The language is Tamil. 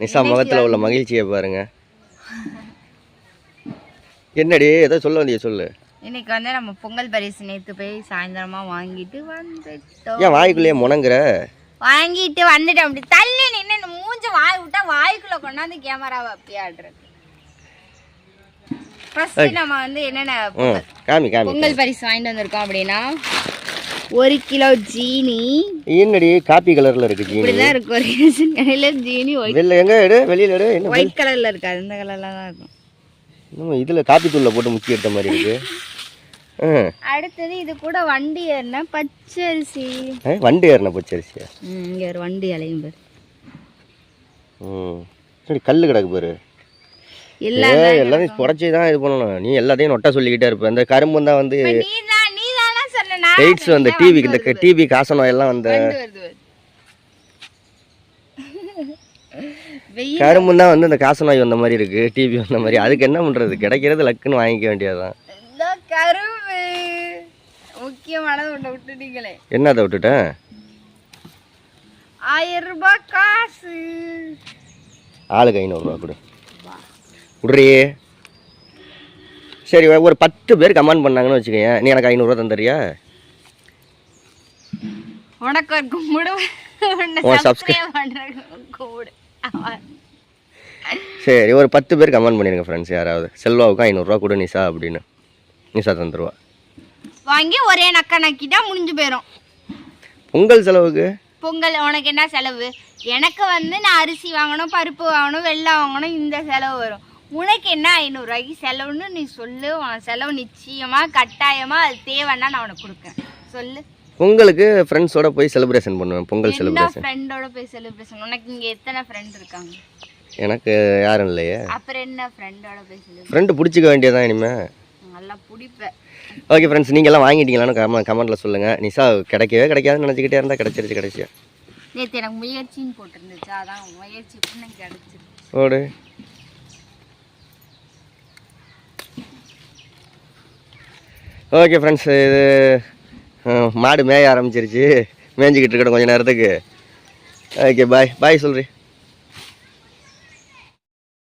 நிஷா முகத்தில் உள்ள மகிழ்ச்சியை பாருங்க. என்னடி ஏதோ சொல்ல வந்திய சொல்லு. இன்னைக்கு வந்து நம்ம பொங்கல் பரிசு நேத்து போய் சாயந்தரமா வாங்கிட்டு வந்துட்டோம். ஏன் வாய்க்குள்ளேயே முணங்குற? வாங்கிட்டு வந்துட்டோம். அப்படி தள்ளி நின்று மூஞ்ச வாய் விட்டா வாய்க்குள்ள கொண்டாந்து கேமராவை அப்படி ஆடுறது. ஃபர்ஸ்ட் நம்ம வந்து என்னென்ன ம் காமி காமி பொங்கல் பரிசு வாங்கிட்டு வந்திருக்கோம் அப்படின்னா ஒரு கிலோ ஜீனி. என்னடி காப்பி கலர்ல இருக்கு ஜீனி? இப்படிதான் இருக்கும் ஒரு கடையில ஜீனி வெளில எங்க எடு வெளியில எடு என்ன ஒயிட் கலர்ல இருக்கு அந்த கலர்ல தான் இருக்கும். இன்னும் இதுல காப்பி தூள்ல போட்டு முக்கி எடுத்த மாதிரி இருக்கு. அடுத்தது இது கூட வண்டி ஏறின பச்சரிசி. வண்டி ஏறின பச்சரிசியா ம், இங்க ஒரு வண்டி அலையும் பாரு. ம். சரி கல்லு கிடக்கு பாரு. எல்லாத்தையும் புடச்சி தான் இது பண்ணணும். நீ எல்லாத்தையும் நொட்டா சொல்லிக்கிட்டே இருப்ப. இந்த கரும்பு தான் வந்து எய்ட்ஸ் வந்து டிவி இந்த டிவி காசநோய் எல்லாம் வந்த வருது வருது வெயில். கரும்பு தான் வந்து இந்த காசநோய் வந்த மாதிரி இருக்கு டிவி வந்த மாதிரி. அதுக்கு என்ன பண்றது? கிடைக்கிறது லக்குன்னு வாங்கிக்க வேண்டியதுதான். கரும்பு. முக்கியமானது ஒண்ணு விட்டுட்டீங்களே என்ன அதை விட்டுட்டேன் ஆயிரம் ரூபாய் காசு. ஆளுக்கு ஐநூறுரூவா கொடு. விட்றி சரி ஒரு பத்து பேர் கமெண்ட் பண்ணாங்கன்னு வச்சுக்கோங்க நீ எனக்கு ஐநூறுரூவா தந்துறியா உனக்கு ஒரு கும்பிடு. சரி ஒரு பத்து பேர் கமெண்ட் பண்ணிடுங்க ஃப்ரெண்ட்ஸ் யாராவது. செல்வாவுக்கு ஐநூறுரூவா கொடு நிஷா அப்படின்னு. நிஷா தந்துருவா. வாங்கி ஒரே நக்கா நக்கிட்டா முடிஞ்சு போயிடும் பொங்கல் செலவுக்கு? பொங்கல் உனக்கு என்ன செலவு? எனக்கு வந்து நான் அரிசி வாங்கணும் பருப்பு வாங்கணும் வெள்ளம் வாங்கணும் இந்த செலவு வரும். உனக்கு என்ன ஐநூறுரூவாய்க்கு செலவுன்னு நீ சொல்லு. உன் செலவு நிச்சயமா கட்டாயமா அது தேவைன்னா நான் உனக்கு கொடுக்கேன் சொல்லு. பொங்கலுக்கு ஃப்ரெண்ட்ஸோட போய் செலிப்ரேஷன் பண்ணுவேன் பொங்கல் செலிப்ரேஷன் ஃப்ரெண்டோட போய் செலிப்ரேஷன் உனக்கு இங்க எத்தனை ஃப்ரெண்ட் இருக்காங்க? எனக்கு யாரும் இல்லையே. அப்புறம் என்ன ஃப்ரெண்டோட போய் செலிப்ரேஷன் ஃப்ரெண்டு பிடிச்சிக்க வேண்டியதான் இனிமே? நல்லா பிடிப்பேன். ஓகே ஃப்ரெண்ட்ஸ் நீங்கள்லாம் வாங்கிட்டீங்களான்னு கம கமெண்ட்டில் சொல்லுங்கள் நிஷா கிடைக்கவே கிடைக்காதுன்னு நினச்சிக்கிட்டே இருந்தால் கிடச்சிருச்சு கடைசியா. நேற்று எனக்கு முயற்சின்னு போட்டிருந்துச்சு. அதான் முயற்சி பண்ண கிடைச்சிருச்சு. ஓடு. ஓகே ஃப்ரெண்ட்ஸ் இது மாடு மேய ஆரம்பிச்சிருச்சு. மேய்ஞ்சிக்கிட்டு இருக்கணும் கொஞ்சம் நேரத்துக்கு. ஓகே பாய் பாய் சொல்கிறேன்